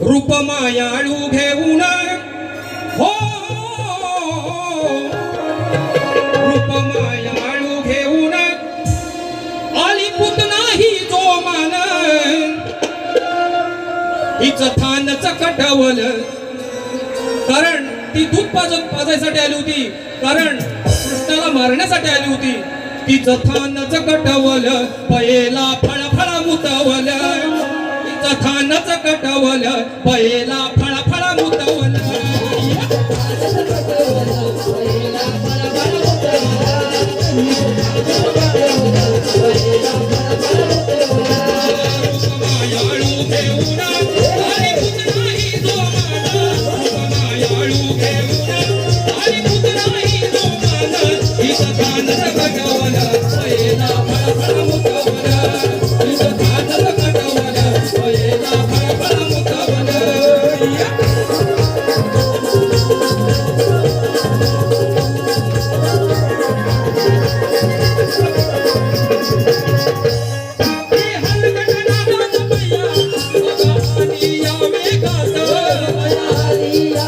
रूपमायाळू घेऊन हो! रूपमायाळू घेऊन आली पुत नाही जो मान. हिच थान चकटवल कारण ती दूध पाज पाजायसाठी आली होती. कारण कृष्णाला मारण्यासाठी आली होती. तिचं थान चकटवल पयेला फळ फळ मुतवल. थानच कटवल पयेला फळ फळ मुतवल. मायाळू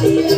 Yeah.